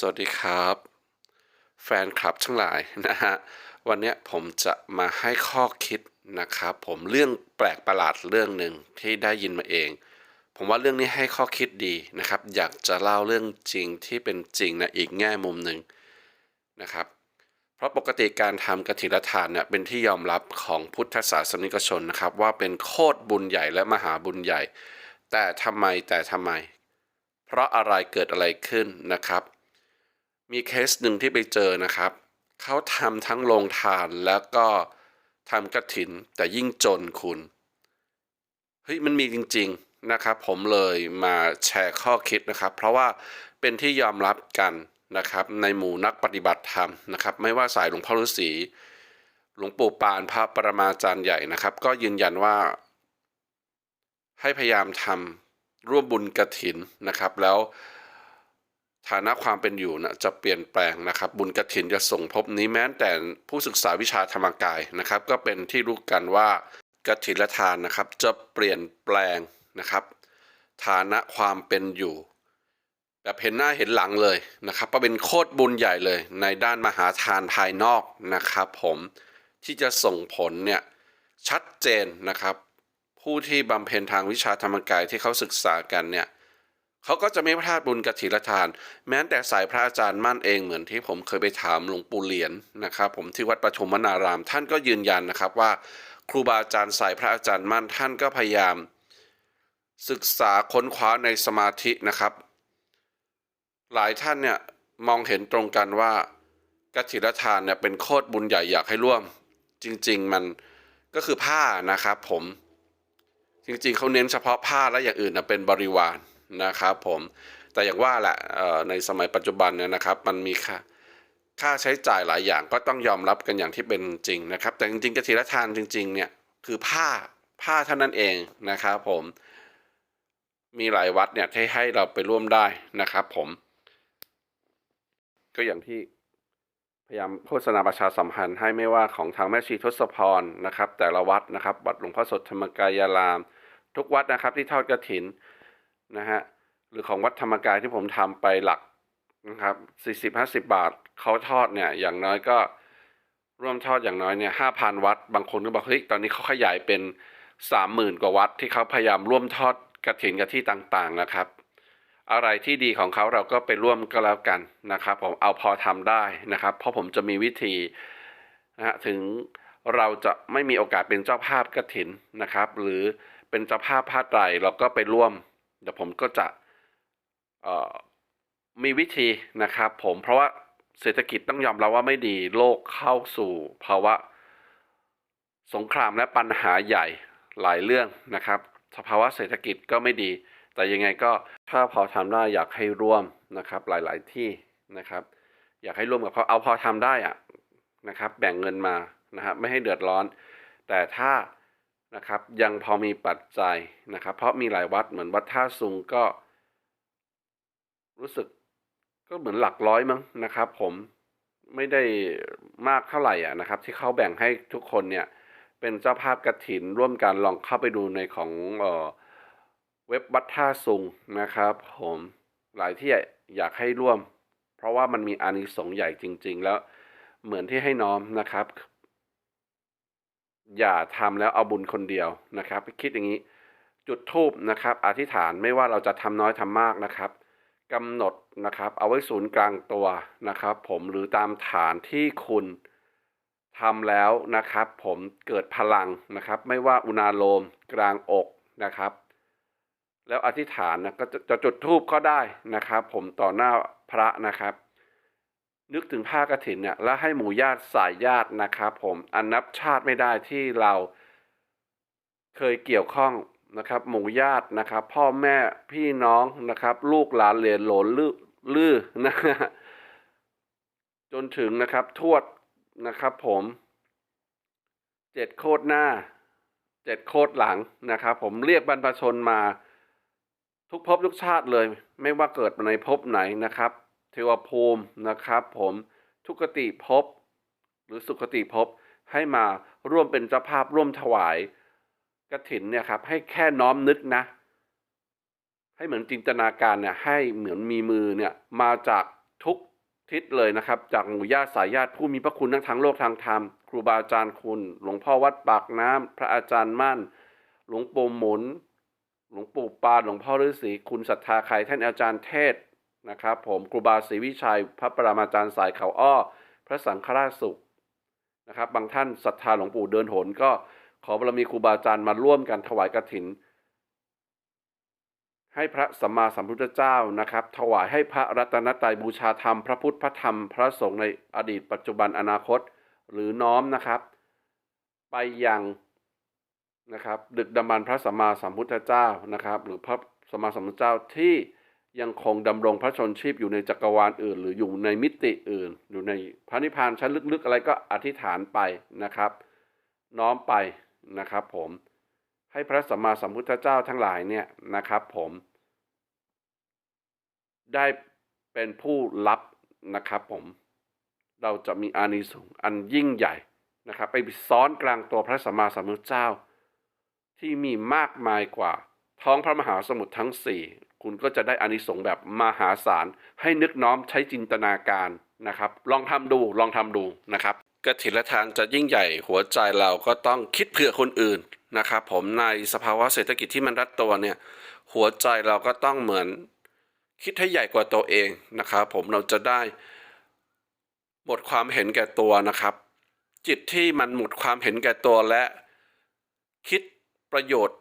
สวัสดีครับ แฟนคลับทั้งหลายนะฮะวันนี้ผมจะมาให้ข้อคิดนะครับ ผมเรื่องแปลกประหลาดเรื่องหนึ่งที่ได้ยินมาเอง ผมว่าเรื่องนี้ให้ข้อคิดดีนะครับ อยากจะเล่าเรื่องจริงที่เป็นจริงนะอีกแง่มุมหนึ่งนะครับ เพราะปกติการทำกฐินทานเนี่ยเป็นที่ยอมรับของพุทธศาสนิกชนนะครับ ว่าเป็นโคตรบุญใหญ่และมหาบุญใหญ่ แต่ทำไมแต่ทำไม เพราะอะไรเกิดอะไรขึ้นนะครับ มีเคสหนึ่งที่ไปเจอนะครับ เขาทำทั้งโรงทานแล้วก็ทำกระถินแต่ยิ่งจนคุณเฮ้ยมันมีจริง ๆนะครับ ผมเลยมาแชร์ข้อคิดนะครับ เพราะว่าเป็นที่ยอมรับกันนะครับ ในหมู่นักปฏิบัติธรรมนะครับ ไม่ว่าสายหลวงพ่อฤาษีหลวงปู่ปานพระปรมาจารย์ใหญ่นะครับ ก็ยืนยันว่า ให้พยายามทำร่วมบุญกระถินนะครับแล้ว ฐานะความเป็นอยู่นะจะเปลี่ยนแปลงนะครับ บุญกระถินจะส่งพบนี้แม้แต่ผู้ศึกษาวิชาธรรมกายนะครับ ก็เป็นที่รู้กันว่ากฐินและทานนะครับ จะเปลี่ยนแปลงนะครับ ฐานะความเป็นอยู่ แบบเห็นหน้าเห็นหลังเลยนะครับก็เป็นโคตรบุญใหญ่เลยในด้านมหาทานภายนอกนะครับ ผมที่จะส่งผลเนี่ยชัดเจนนะครับ ผู้ที่บำเพ็ญทางวิชาธรรมกายที่เขาศึกษากันเนี่ย เขาก็จะไม่พลาดบุญกฐินทาน แม้แต่สายพระอาจารย์มั่นเองเหมือนที่ผมเคยไปถามหลวงปู่เหรียญนะครับผมที่วัดปฐุมวนาราม ท่านก็ยืนยันนะครับว่า ครูบาอาจารย์สายพระอาจารย์มั่นท่านก็พยายาม ศึกษาค้นคว้าในสมาธินะครับ หลายท่านเนี่ยมองเห็นตรงกันว่ากฐินทานเนี่ยเป็นโคตรบุญใหญ่อยากให้ร่วม จริง ๆ มันก็คือผ้านะครับผมจริงๆเขาเน้นเฉพาะผ้าและอย่างอื่นนะเป็นบริวาร นะครับผมแต่อย่างว่าแหละในสมัยปัจจุบันเนี่ยนะครับมันมีค่าค่าใช้จ่ายหลายอย่างก็ต้องยอมรับกันอย่างที่เป็นจริงนะครับ แต่จริงๆกฐินทานจริง ๆ เนี่ยคือผ้าผ้าเท่านั้นเองนะครับผมมีหลายวัดเนี่ยที่ให้เราไปร่วมได้นะครับ ผม ก็อย่างที่พยายามโฆษณาประชาสัมพันธ์ให้ไม่ว่าของทางแม่ชีทศพรนะครับ แต่ละวัดนะครับวัดหลวงพ่อสดธรรมกายาราม ทุกวัดนะครับที่ทอดกระถิน นะฮะหรือของวัดธรรมกายที่ผมทำไปหลักนะครับสี่สิบห้าสิบบาทเขาทอดเนี่ยอย่างน้อยก็ร่วมทอดอย่างน้อยเนี่ยห้าพันวัด บางคนก็บอกเฮ้ยตอนนี้เขาขยายเป็นสามหมื่นกว่าวัดที่เขาพยายามร่วมทอดกระถินกับที่ต่างๆนะครับ อะไรที่ดีของเขาเราก็ไปร่วมก็แล้วกันนะครับ ผมเอาพอทำได้นะครับ เพราะผมจะมีวิธีนะฮะถึงเราจะไม่มีโอกาสเป็นเจ้าภาพกระถินนะครับ หรือเป็นเจ้าภาพผ้าไตรเราก็ไปร่วม เดี๋ยวผมก็จะมีวิธีนะครับผมเพราะว่าเศรษฐกิจต้องยอมรับว่าไม่ดีโลกเข้าสู่ภาวะสงครามและปัญหาใหญ่หลายเรื่องนะครับ สภาวะเศรษฐกิจก็ไม่ดี แต่ยังไงก็ถ้าพอทำได้อยากให้ร่วมนะครับหลายๆที่นะครับ อยากให้ร่วมกับเขาเอาพอทำได้อะนะครับ แบ่งเงินมานะครับไม่ให้เดือดร้อน แต่ถ้า นะครับยังพอมีปัจจัยนะครับ เพราะมีหลายวัดเหมือนวัดท่าซุงก็ รู้สึกก็เหมือนหลักร้อยมั้งนะครับ ผมไม่ได้มากเท่าไหร่อะนะครับ ที่เขาแบ่งให้ทุกคนเนี่ย เป็นเจ้าภาพกระถินร่วมกันลองเข้าไปดูในของเออเว็บวัดท่าซุงนะครับ ผมหลายที่อยากให้ร่วม เพราะว่ามันมีอานิสงส์ใหญ่จริง ๆ แล้วเหมือนที่ให้น้อมนะครับ อย่าทำแล้วเอาบุญคนเดียวนะครับ คิดอย่างนี้จุดทูบนะครับ อธิษฐานไม่ว่าเราจะทำน้อยทำมากนะครับกำหนดนะครับ เอาไว้ศูนย์กลางตัวนะครับ ผมหรือตามฐานที่คุณทำแล้วนะครับ ผมเกิดพลังนะครับ ไม่ว่าอุณาโลมกลางอกนะครับ แล้วอธิษฐานนะก็จะจุดทูบก็ได้นะครับ ผมต่อหน้าพระนะครับ นึกถึงผ้ากรถินเนี่ยแล้วให้หมู่ญาติสายญาตินะครับผมอันนับชาติไม่ได้ที่เราเคยเกี่ยวข้องนะครับ หมู่ญาตินะครับ พ่อแม่พี่น้องนะครับ ลูกหลานเหลนหลนลือลือนะจนถึงนะครับทวดนะครับ ผมเจ็ดโคตรหน้าเจ็ดโคตรหลังนะครับ ผมเรียกบรรพชนมา ทุกภพทุกชาติเลย ไม่ว่าเกิดในภพไหนนะครับ เทวภูมินะครับ ผมทุกติภพหรือสุขติภพให้มาร่วมเป็นเจ้าภาพร่วมถวายกระถินเนี่ยครับให้แค่น้อมนึกนะ ให้เหมือนจินตนาการเนี่ยให้เหมือนมีมือเนี่ยมาจากทุกทิศเลยนะครับ จากหมู่ญาติสายญาติผู้มีพระคุณทั้งทางโลกทางธรรม ครูบาอาจารย์คุณ หลวงพ่อวัดปากน้ำพระอาจารย์มั่น หลวงปู่หมุน หลวงปู่ปานหลวงพ่อฤาษีคุณศรัทธาใครท่านอาจารย์เทศ นะครับผมครูบาศรีวิชัย พระปรามาจารย์สายเขาอ้อ พระสังฆราชสุขนะครับบางท่านศรัทธาหลวงปู่เดินหนก็ขอบารมีครูบาอาจารย์มาร่วมกันถวายกฐิน ให้พระสัมมาสัมพุทธเจ้านะครับ ถวายให้พระรัตนตรัยบูชาธรรม พระพุทธพระธรรม พระสงฆ์ในอดีตปัจจุบันอนาคตหรือน้อมนะครับ ไปยังนะครับ ดึกดำบรรพระสัมมาสัมพุทธเจ้านะครับ หรือพระสัมมาสัมพุทธเจ้าที่ ยังคงดำรงพระชนชีพอยู่ในจักรวาลอื่น หรืออยู่ในมิติอื่น อยู่ในพระนิพพานชั้นลึกๆ อะไรก็อธิษฐานไปนะครับ น้อมไปนะครับ ผมให้พระสัมมาสัมพุทธเจ้าทั้งหลายเนี่ยนะครับ ผม ได้เป็นผู้รับนะครับ ผม เราจะมีอานิสงส์อันยิ่งใหญ่นะครับ ไปซ้อนกลางตัวพระสัมมาสัมพุทธเจ้า ที่มีมากมายกว่า ท้องพระมหาสมุทรทั้งสี่ คุณก็จะได้อานิสงส์แบบมหาศาล ให้นึกน้อมใช้จินตนาการนะครับ ลองทำดูลองทำดูนะครับกฐินทานจะยิ่งใหญ่หัวใจเราก็ต้องคิดเผื่อคนอื่นนะครับ ผมในสภาวะเศรษฐกิจที่มันรัดตัวเนี่ย หัวใจเราก็ต้องเหมือนคิดให้ใหญ่กว่าตัวเองนะครับ ผมเราจะได้หมดความเห็นแก่ตัวนะครับ จิตที่มันหมดความเห็นแก่ตัวและคิดประโยชน์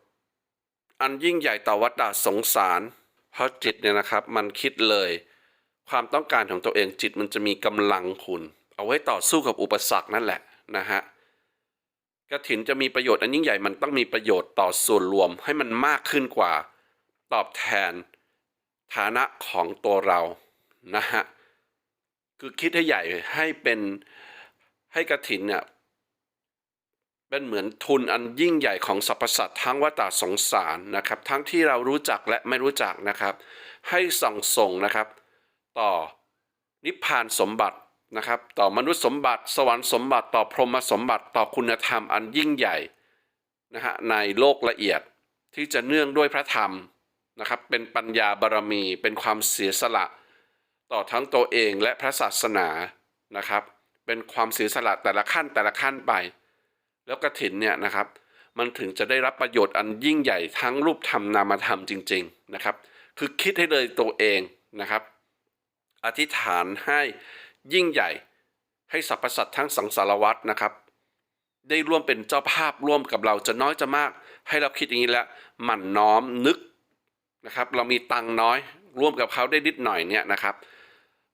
อันยิ่งใหญ่ต่อวัฏฏสงสาร เพราะจิตเนี่ยนะครับมันคิดเลย ความต้องการของตัวเองจิตมันจะมีกำลังคุณ เอาไว้ต่อสู้กับอุปสรรคนั่นแหละนะฮะกระถินจะมีประโยชน์อันยิ่งใหญ่มันต้องมีประโยชน์ต่อส่วนรวมให้มันมากขึ้นกว่า ตอบแทนฐานะของตัวเรานะฮะคือคิดให้ใหญ่ให้เป็นให้กระถินเนี่ย เป็นเหมือนทุนอันยิ่งใหญ่ของสรรพสัตว์ทั้งวัฏสงสารนะครับ ทั้งที่เรารู้จักและไม่รู้จักนะครับ ให้ส่องส่งนะครับ ต่อนิพพานสมบัตินะครับ ต่อมนุษย์สมบัติ สวรรค์สมบัติต่อพรหมสมบัติต่อคุณธรรมอันยิ่งใหญ่นะฮะในโลกละเอียดที่จะเนื่องด้วยพระธรรมนะครับ เป็นปัญญาบารมี เป็นความเสียสละ ต่อทั้งตัวเองและพระศาสนานะครับ เป็นความเสียสละแต่ละขั้นแต่ละขั้นไป แล้วกระถินเนี่ยนะครับ มันถึงจะได้รับประโยชน์อันยิ่งใหญ่ทั้งรูปธรรมนามธรรมจริง ๆนะครับ คือคิดให้เลยตัวเองนะครับ อธิษฐานให้ยิ่งใหญ่ให้สรรพสัตว์ทั้งสังสารวัตรนะครับ ได้ร่วมเป็นเจ้าภาพร่วมกับเราจะน้อยจะมาก ให้เราคิดอย่างนี้แล้วหมั่นน้อมนึกนะครับ เรามีตังน้อยร่วมกับเขาได้นิดหน่อยเนี่ยนะครับ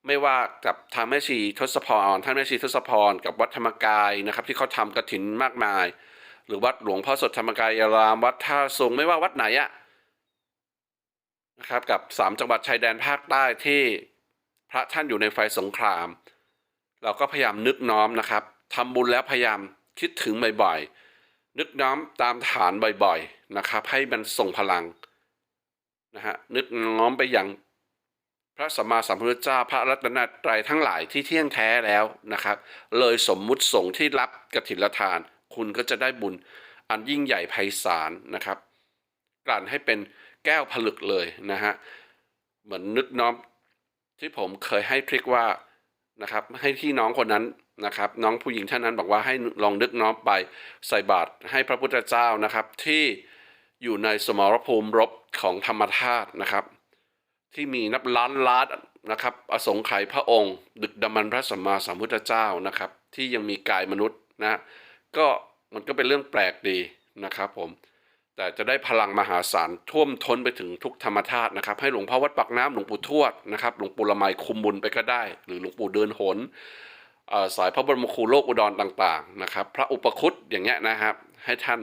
ไม่ว่ากับทางแม่ชีทศพรท่านแม่ชีทศพรกับวัดธรรมกายนะครับที่เขาทำกระถินมากมาย หรือวัดหลวงพ่อสดธรรมกายรามวัดท่าทรงไม่ว่าวัดไหนอะนะครับกับสามจังหวัดชายแดนภาคใต้ที่พระท่านอยู่ในไฟสงคราม เราก็พยายามนึกน้อมนะครับทำบุญแล้วพยายามคิดถึงบ่อยๆนึกน้อมตามฐานบ่อยๆนะครับให้มันส่งพลังนะฮะนึกน้อมไปอย่าง พระสัมมาสัมพุทธเจ้าพระรัตนตรัยทั้งหลายที่เที่ยงแท้แล้วนะครับ เลยสมมุติสงฆ์ที่รับกฐินทาน คุณก็จะได้บุญอันยิ่งใหญ่ไพศาลนะครับกลั่นให้เป็นแก้วผลึกเลยนะฮะเหมือนนึกน้อมที่ผมเคยให้ทริคว่านะครับให้ที่น้องคนนั้นนะครับ น้องผู้หญิงท่านนั้นบอกว่าให้ลองนึกน้อมไปใส่บาตรให้พระพุทธเจ้านะครับที่อยู่ในสมรภูมิรบของธรรมธาตุนะครับ ที่มีนับล้านล้านนะครับอสงไขยพระองค์ ดึกดำบรรพระสัมมาสัมพุทธเจ้านะครับ ที่ยังมีกายมนุษย์นะก็มันก็เป็นเรื่องแปลกดีนะครับผมแต่จะได้พลังมหาศาลท่วมท้นไปถึงทุกธรรมธาตุนะครับ ให้หลวงพ่อวัดปากน้ำหลวงปู่ทวดนะครับหลวงปู่ละไมคุมบุญไปก็ได้ หรือหลวงปู่เดินหนอ่อสายพระบรมครูโลกอุดรต่างๆนะครับ พระอุปคุตอย่างเงี้ยนะครับ ให้ท่าน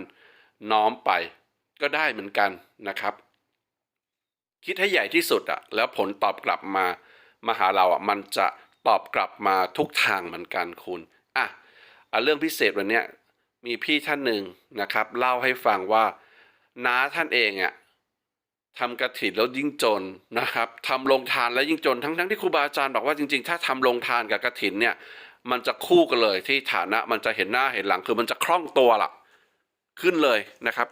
น้อมไปก็ได้เหมือนกันนะครับ คิดให้ใหญ่ที่สุดอะแล้วผลตอบกลับมามาหาเราอะมันจะตอบกลับมาทุกทางเหมือนกันคุณอะอะเรื่องพิเศษวันนี้มีพี่ท่านหนึ่งนะครับ เล่าให้ฟังว่าน้าท่านเองอะทำกระถิ่นแล้วยิ่งจนนะครับทำลงทานแล้วยิ่งจนทั้งทั้งที่ครูบาอาจารย์บอกว่าจริงๆ ถ้าทำลงทานกับกระถินเนี่ย มันจะคู่กันเลยที่ฐานะมันจะเห็นหน้าเห็นหลังคือมันจะคล่องตัวล่ะ ขึ้นเลยนะครับ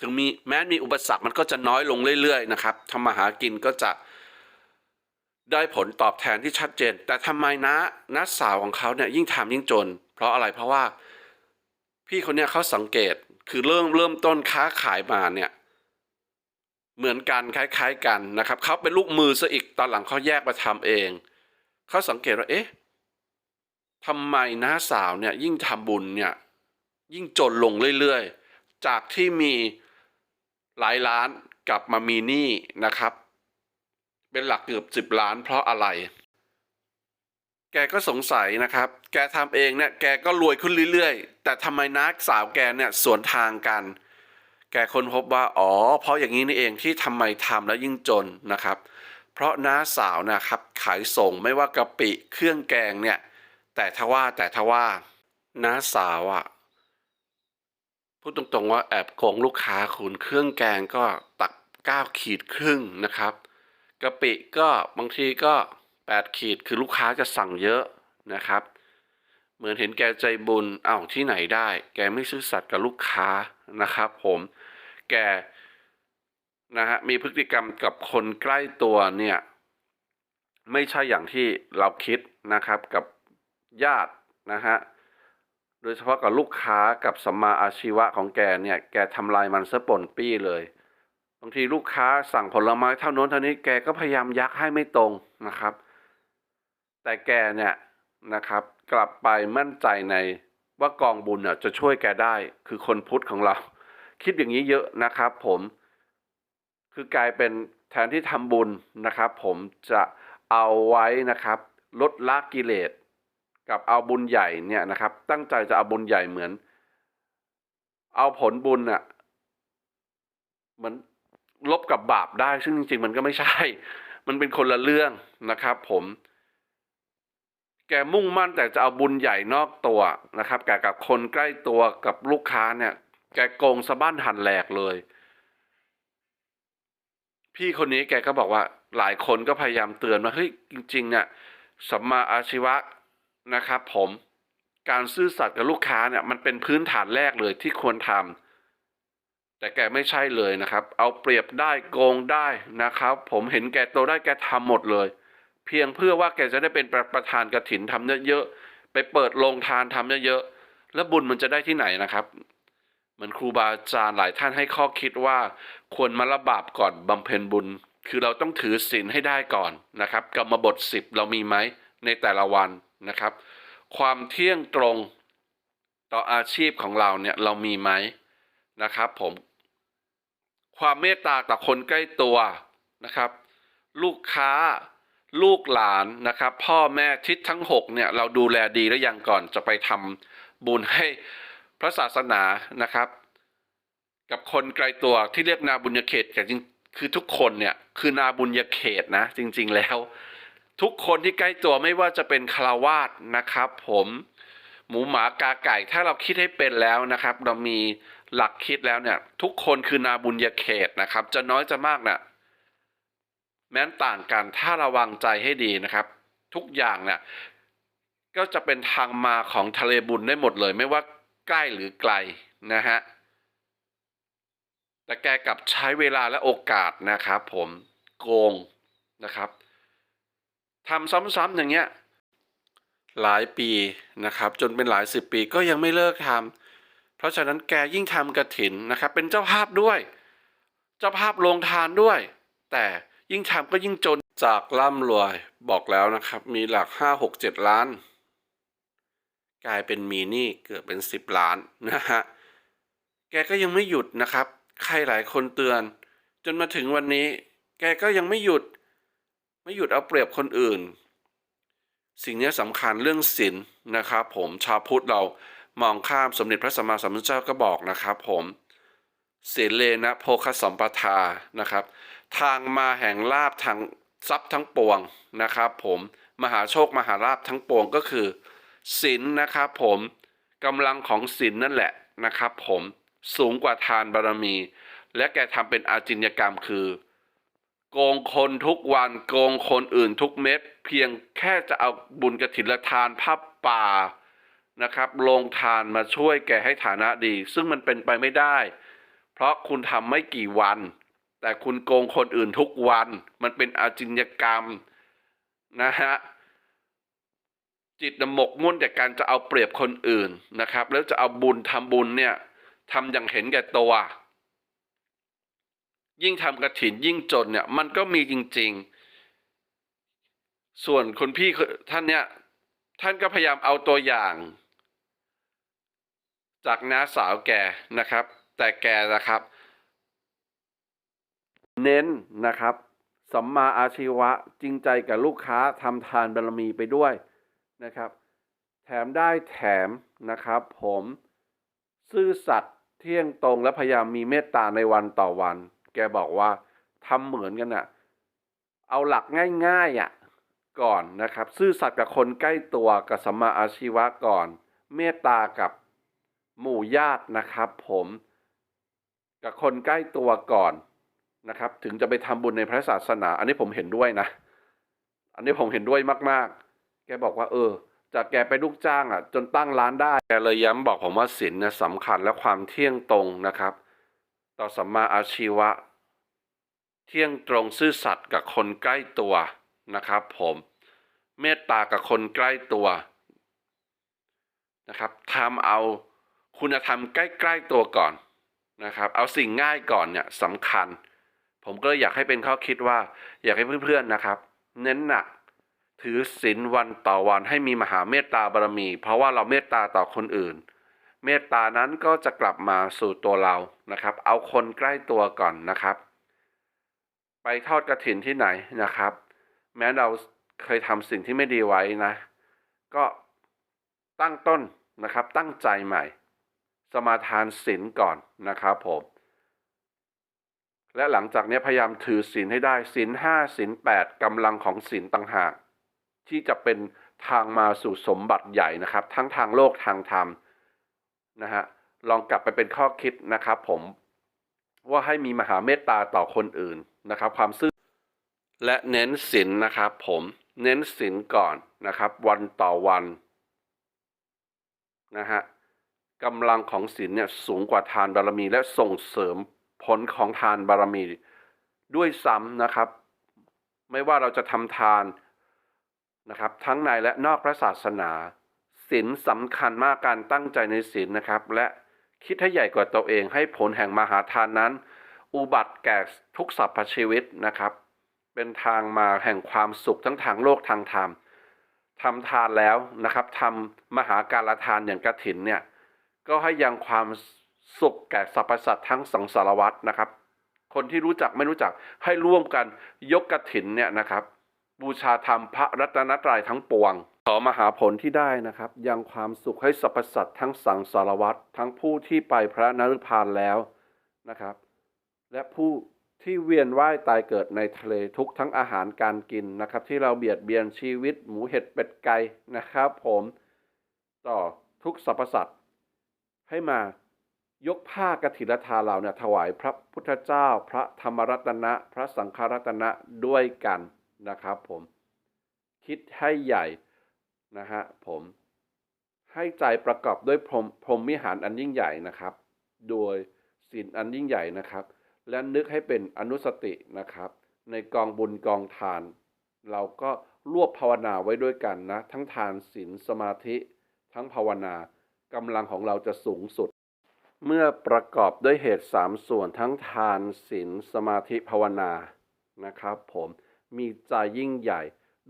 ถึงมีแม้มีอุปสรรคมันก็จะน้อยลงเรื่อยๆนะครับทำมาหากินก็จะได้ผลตอบแทนที่ชัดเจน แต่ทำไมนะนัสาวของเขาเนี่ยยิ่งทำยิ่งจน เพราะอะไรเพราะว่า พี่คนเนี้ยเขาสังเกตคือเริ่มเริ่มต้นค้าขายมาเนี่ยเหมือนกันคล้าย ๆ กันนะครับเขาเป็นลูกมือซะอีกตอนหลังเขาแยกมาทำเองเขาสังเกตว่าเอ๊ะทำไมน้าสาวเนี่ยยิ่งทำบุญเนี่ยยิ่งจนลงเรื่อยๆ จากที่มี หลายล้านกลับมามีหนี้นะครับ เป็นหลักเกือบสิบล้านเพราะอะไร แกก็สงสัยนะครับ แกทำเองเนี่ยแกก็รวยขึ้นเรื่อยๆ แต่ทำไมน้าสาวแกเนี่ยสวนทางกัน แกค้นพบว่าอ๋อ เพราะอย่างนี้นี่เองที่ทำไมทำแล้วยิ่งจนนะครับ เพราะน้าสาวนะครับขายส่งไม่ว่ากะปิเครื่องแกงเนี่ยแต่ทว่าแต่ทว่าน้าสาวอะ่ะ พูดตรงๆว่าแอบโกงลูกค้าคุณเครื่องแกงก็ตักเก้าขีดครึ่งนะครับกะปิก็บางทีก็แปดขีดคือลูกค้าจะสั่งเยอะนะครับ เหมือนเห็นแกใจบุญเอ้าที่ไหนได้ แกไม่ซื่อสัตย์กับลูกค้านะครับผมแกนะฮะมีพฤติกรรมกับคนใกล้ตัวเนี่ย ไม่ใช่อย่างที่เราคิดนะครับกับญาตินะฮะ โดยเฉพาะกับลูกค้ากับสัมมาอาชีวะของแกเนี่ยแกทำลายมันซะป่นปี้เลยบางทีลูกค้าสั่งผลไม้เท่าโน้นเท่านี้แกก็พยายามยักให้ไม่ตรงนะครับ แต่แกเนี่ยนะครับ กลับไปมั่นใจในว่ากองบุญน่ะจะช่วยแกได้คือคนพุทธของเรา คิดอย่างนี้เยอะนะครับ ผม คือกลายเป็นแทนที่ทำบุญนะครับ ผมจะเอาไว้นะครับ ลดละกิเลส กับเอาบุญใหญ่เนี่ยนะครับ ตั้งใจจะเอาบุญใหญ่เหมือน เอาผลบุญอะเหมือนลบกับบาปได้ ซึ่งจริงๆ มันก็ไม่ใช่ มันเป็นคนละเรื่องนะครับ ผม แกมุ่งมั่นแต่จะเอาบุญใหญ่นอกตัวนะครับแกกับคนใกล้ตัวกับลูกค้าเนี่ย แกโกงสะบ้านหันแหลกเลย พี่คนนี้แกก็บอกว่าหลายคนก็พยายามเตือนว่าเฮ้ยจริงๆเนี่ยสัมมาอาชีวะ นะครับผมการซื่อสัตย์กับลูกค้าเนี่ยมันเป็นพื้นฐานแรกเลยที่ควรทำแต่แกไม่ใช่เลยนะครับ เอาเปรียบได้โกงได้นะครับ ผมเห็นแกโตได้แกทำหมดเลย เพียงเพื่อว่าแกจะได้เป็นประประธานกระถินทำเยอะๆไปเปิดโรงทานทำเยอะๆแล้วบุญมันจะได้ที่ไหนนะครับเหมือนครูบาอาจารย์หลายท่านให้ข้อคิดว่าควรมาละบาปก่อนบำเพ็ญบุญ คือเราต้องถือศีลให้ได้ก่อนนะครับกรรมบทสิบเรามีไหมในแต่ละวัน นะครับ ความเที่ยงตรงต่ออาชีพของเราเนี่ยเรามีไหมนะครับผม ความเมตตาต่อคนใกล้ตัวนะครับ ลูกค้าลูกหลานนะครับ พ่อแม่ทิศทั้งหกเนี่ย เราดูแลดีแล้วยังก่อนจะไปทำบุญให้พระศาสนานะครับ กับคนไกลตัวที่เรียกนาบุญญเขตแต่จริงคือทุกคนเนี่ย คือนาบุญญเขตนะ จริง ๆ แล้ว ทุกคนที่ใกล้ตัวไม่ว่าจะเป็นคารวาสนะครับผมหมูหมากาไก่ถ้าเราคิดให้เป็นแล้วนะครับ เรามีหลักคิดแล้วเนี่ย ทุกคนคือนาบุญญเขตนะครับ จะน้อยจะมากเนี่ยแม้นต่างกันถ้าระวังใจให้ดีนะครับ ทุกอย่างเนี่ยก็จะเป็นทางมาของทะเลบุญได้หมดเลย ไม่ว่าใกล้หรือไกลนะฮะแต่แกกลับใช้เวลาและโอกาสนะครับ ผมโกงนะครับ ทำซ้ำๆอย่างเงี้ยหลายปีนะครับ จนเป็นหลายสิบปีก็ยังไม่เลิกทำเพราะฉะนั้นแกยิ่งทำกระถินนะครับ เป็นเจ้าภาพด้วย เจ้าภาพโรงทานด้วย แต่ยิ่งทำก็ยิ่งจนจากร่ำรวยบอกแล้วนะครับ มีหลักห้าหกเจ็ดล้าน กลายเป็นมีหนี้เกือบเป็นสิบล้านนะฮะแกก็ยังไม่หยุดนะครับ ใครหลายคนเตือน จนมาถึงวันนี้ แกก็ยังไม่หยุด ไม่หยุดเอาเปรียบคนอื่น สิ่งนี้สำคัญเรื่องศีลนะครับ ผมชาวพุทธเรามองข้ามสมเด็จพระสัมมาสัมพุทธเจ้าก็บอกนะครับ ผมศีลเลนะโภคสัมปทานะครับ ทางมาแห่งลาบทางทรัพย์ทั้งปวงนะครับ ผมมหาโชคมหาลาบทั้งปวงก็คือศีลนะครับผมกำลังของศีลนั่นแหละนะครับ ผมสูงกว่าทานบารมี และแกทำเป็นอาจิญกรรมคือ โกงคนทุกวันโกงคนอื่นทุกเม็ดเพียงแค่จะเอาบุญกระถินละทานผ้าป่านะครับลงทานมาช่วยแกให้ฐานะดี ซึ่งมันเป็นไปไม่ได้ เพราะคุณทำไม่กี่วัน แต่คุณโกงคนอื่นทุกวัน มันเป็นอาจิญกรรมนะฮะจิตนหมกมุ่นแต่การจะเอาเปรียบคนอื่นนะครับ แล้วจะเอาบุญทำบุญเนี่ยทำอย่างเห็นแก่ตัว ยิ่งทำกระถินยิ่งจนเนี่ย มันก็มีจริง ๆ ส่วนคุณพี่ท่านเนี่ย ท่านก็พยายามเอาตัวอย่าง จากน้าสาวแกนะครับ แต่แกนะครับ เน้นนะครับสัมมาอาชีวะจริงใจกับลูกค้าทำทานบารมีไปด้วยนะครับ แถมได้แถมนะครับ ผมซื่อสัตย์เที่ยงตรงและพยายามมีเมตตาในวันต่อวัน กบอกว่าทำเหมือนกันอะเอาหลักง่ายๆอะก่อนนะครับ ซื่อสัตย์กับคนใกล้ตัวกับสัมมาอาชีวะก่อน เมตตากับหมู่ญาตินะครับ ผม กับคนใกล้ตัวก่อนนะครับ ถึงจะไปทำบุญในพระศาสนา อันนี้ผมเห็นด้วยนะ อันนี้ผมเห็นด้วยมากๆ แกบอกว่า เออจากแกไปลูกจ้างอะ จนตั้งร้านได้แกเลยย้ำบอกผมว่าศีลเนี่ยสำคัญและความเที่ยงตรงนะครับ ต่อสัมมาอาชีวะ เที่ยงตรงซื่อสัตย์กับคนใกล้ตัวนะครับ ผมเมตตากับคนใกล้ตัวนะครับทำเอาคุณธรรมใกล้ ๆตัวก่อนนะครับ เอาสิ่งง่ายก่อนเนี่ยสำคัญ ผมก็เลยอยากให้เป็นข้อคิดว่า อยากให้เพื่อนๆนะครับ เน้นหนักถือศีลวันต่อวันให้มีมหาเมตตาบารมี เพราะว่าเราเมตตาต่อคนอื่น เมตตานั้นก็จะกลับมาสู่ตัวเรานะครับ เอาคนใกล้ตัวก่อนนะครับ ไปทอดกระถินที่ไหนนะครับ แม้เราเคยทำสิ่งที่ไม่ดีไว้นะ ก็ตั้งต้นนะครับ ตั้งใจใหม่ สมาทานศีลก่อนนะครับผมและหลังจากนี้พยายามถือศีลให้ได้ศีลห้าศีลแปดกำลังของศีลต่างหาก ที่จะเป็นทางมาสู่สมบัติใหญ่นะครับ ทั้งทางโลกทางธรรมนะฮะลองกลับไปเป็นข้อคิดนะครับผมว่าให้มีมหาเมตตาต่อคนอื่น นะครับความซื่อและเน้นศีลนะครับผมเน้นศีลก่อนนะครับ วันต่อวันนะฮะกำลังของศีลเนี่ยสูงกว่าทานบารมี และส่งเสริมผลของทานบารมี ด้วยซ้ำนะครับ ไม่ว่าเราจะทำทานนะครับ ทั้งในและนอกพระศาสนาศีลสำคัญมากการตั้งใจในศีลนะครับ และคิดให้ใหญ่กว่าตัวเองให้ผลแห่งมหาทานนั้น อุบัติแก่ทุกสรรพชีวิตนะครับ เป็นทางมาแห่งความสุขทั้งทางโลกทางธรรมทำทานแล้วนะครับทำมหาการทานอย่างกระถินเนี่ยก็ให้ยังความสุขแก่สรรพสัตว์ทั้งสังสารวัตรนะครับ คนที่รู้จักไม่รู้จักให้ร่วมกันยกกระถินเนี่ยนะครับ บูชาธรรมพระรัตนตรัยทั้งปวง ขอมหาผลที่ได้นะครับ ยังความสุขให้สรรพสัตว์ทั้งสังสารวัตรทั้งผู้ที่ไปพระนฤพานแล้วนะครับ และผู้ที่เวียนว่ายตายเกิดในทะเลทุกทั้งอาหารการกินนะครับ ที่เราเบียดเบียนชีวิตหมูเห็ดเป็ดไก่นะครับผมต่อทุกสรรพสัตว์ให้มายกผ้ากฐินทานเราเนี่ยถวายพระพุทธเจ้า พระธรรมรัตนะ พระสังฆรัตนะด้วยกันนะครับผมคิดให้ใหญ่นะฮะผมให้ใจประกอบด้วยพรหมพรหมิหารอันยิ่งใหญ่นะครับ โดยศีลอันยิ่งใหญ่นะครับ และนึกให้เป็นอนุสตินะครับ ในกองบุญกองทาน เราก็รวบภาวนาไว้ด้วยกันนะ ทั้งทานศีลสมาธิ ทั้งภาวนากำลังของเราจะสูงสุด เมื่อประกอบด้วยเหตุสามส่วนทั้งทานศีลสมาธิภาวนานะครับ ผมมีใจยิ่งใหญ่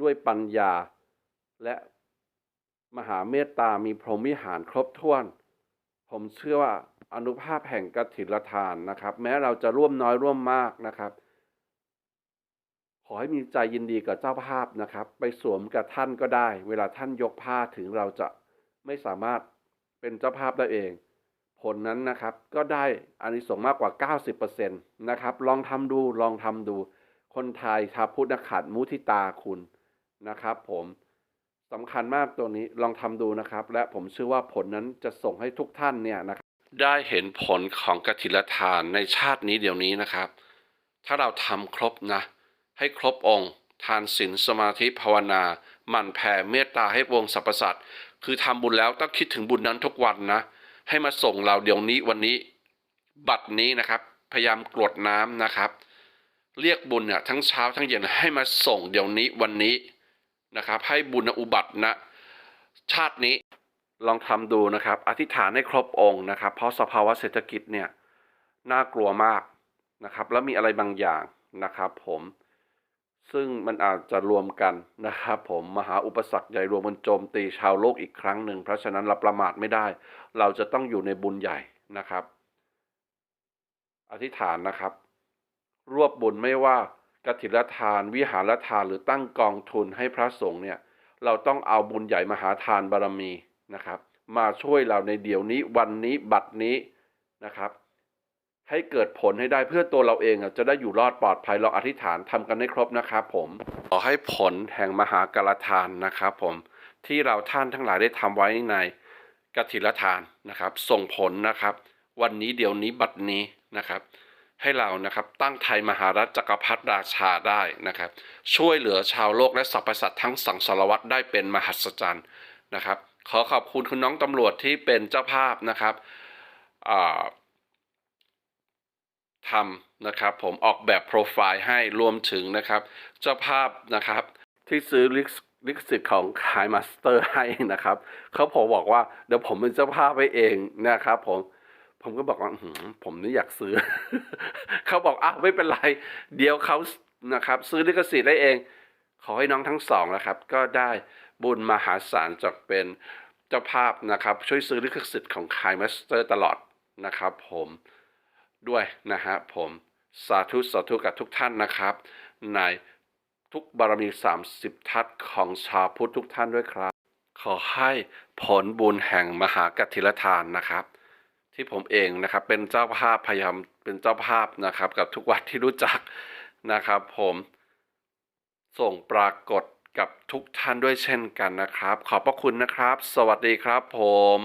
ด้วยปัญญา และมหาเมตตามีพรหมวิหารครบถ้วน ผมเชื่อว่า อนุภาพแห่งกฐินทานนะครับ แม้เราจะร่วมน้อยร่วมมากนะครับ ขอให้มีใจยินดีกับเจ้าภาพนะครับ ไปสวมกับท่านก็ได้ เวลาท่านยกผ้าถึงเราจะไม่สามารถเป็นเจ้าภาพได้เอง ผลนั้นนะครับก็ได้อานิสงส์มากกว่า 90%นะครับ ลองทำดูลองทำดู คนไทยชาวพุทธขัดมุทิตาคุณนะครับ ผมสำคัญมากตัวนี้ลองทำดูนะครับ และผมเชื่อว่าผลนั้นจะส่งให้ทุกท่านเนี่ยนะครับ ได้เห็นผลของกฐินทานในชาตินี้เดี๋ยวนี้นะครับ ถ้าเราทำครบนะ ให้ครบองค์ ทานศีลสมาธิภาวนา มั่นแผ่เมตตาให้วงสรรพสัตว์คือทำบุญแล้วต้องคิดถึงบุญนั้นทุกวันนะ ให้มาส่งเราเดี๋ยวนี้วันนี้ บัตรนี้นะครับ พยายามกรวดน้ำนะครับ เรียกบุญเนี่ยทั้งเช้าทั้งเย็นให้มาส่งเดี๋ยวนี้วันนี้นะครับ ให้บุญอุบัตินะ ชาตินี้ ลองทำดูนะครับ อธิษฐานให้ครบองค์นะครับ เพราะสภาวะเศรษฐกิจเนี่ยน่ากลัวมากนะครับ แล้วมีอะไรบางอย่างนะครับผมซึ่งมันอาจจะรวมกันนะครับผมมหาอุปสรรคใหญ่รวมมันโจมตีชาวโลกอีกครั้งหนึ่ง เพราะฉะนั้นเราประมาทไม่ได้ เราจะต้องอยู่ในบุญใหญ่นะครับ อธิษฐานนะครับ รวบบุญไม่ว่ากฐิรทานวิหารทานหรือตั้งกองทุนให้พระสงฆ์เนี่ย เราต้องเอาบุญใหญ่มหาทานบารมี นะครับ มาช่วยเราในเดี๋ยวนี้วันนี้บัดนี้นะครับ ให้เกิดผลให้ได้เพื่อตัวเราเองจะได้อยู่รอดปลอดภัยเราอธิษฐานทำกันให้ครบนะครับผมขอให้ผลแห่งมหากรทานนะครับผมที่เราท่านทั้งหลายได้ทำไว้ในกฐิรทานนะครับ ส่งผลนะครับ วันนี้เดี๋ยวนี้บัดนี้นะครับให้เรานะครับตั้งไทยมหารัฐจักรพรรดิราชาได้นะครับ ช่วยเหลือชาวโลกและสรรพสัตว์ทั้งสังสารวัตได้เป็นมหัศจรรย์นะครับ ขอขอบคุณคุณน้องตำรวจที่เป็นเจ้าภาพนะครับทำนะครับ ผมออกแบบโปรไฟล์ให้รวมถึงนะครับ เจ้าภาพนะครับ ที่ซื้อลิขลิขสิทธิ์ของคายมาสเตอร์ให้นะครับเขาผมบอกว่าเดี๋ยวผมเป็นเจ้าภาพไว้เองนะครับผมผมก็บอกว่าผมนี่อยากซื้อ เขาบอกอ้าวไม่เป็นไร เดี๋ยวเขานะครับ ซื้อลิขสิทธิ์ได้เอง ขอให้น้องทั้งสองนะครับ ก็ได้ บุญมหาศาลจากเป็นเจ้าภาพนะครับ ช่วยซื้อลิขสิทธิ์ของคายมาสเตอร์ตลอดนะครับผมด้วยนะฮะผมสาธุสาธุกับทุกท่านนะครับ ในทุกบารมี 30 ทัศของชาวพุทธทุกท่านด้วยครับ ขอให้ผลบุญแห่งมหากฐิรทานนะครับ ที่ผมเองนะครับเป็นเจ้าภาพพยายามเป็นเจ้าภาพนะครับ กับทุกวัดที่รู้จักนะครับ ผมส่งปรากฏ กับทุกท่านด้วยเช่นกันนะครับ ขอบพระคุณนะครับ สวัสดีครับผม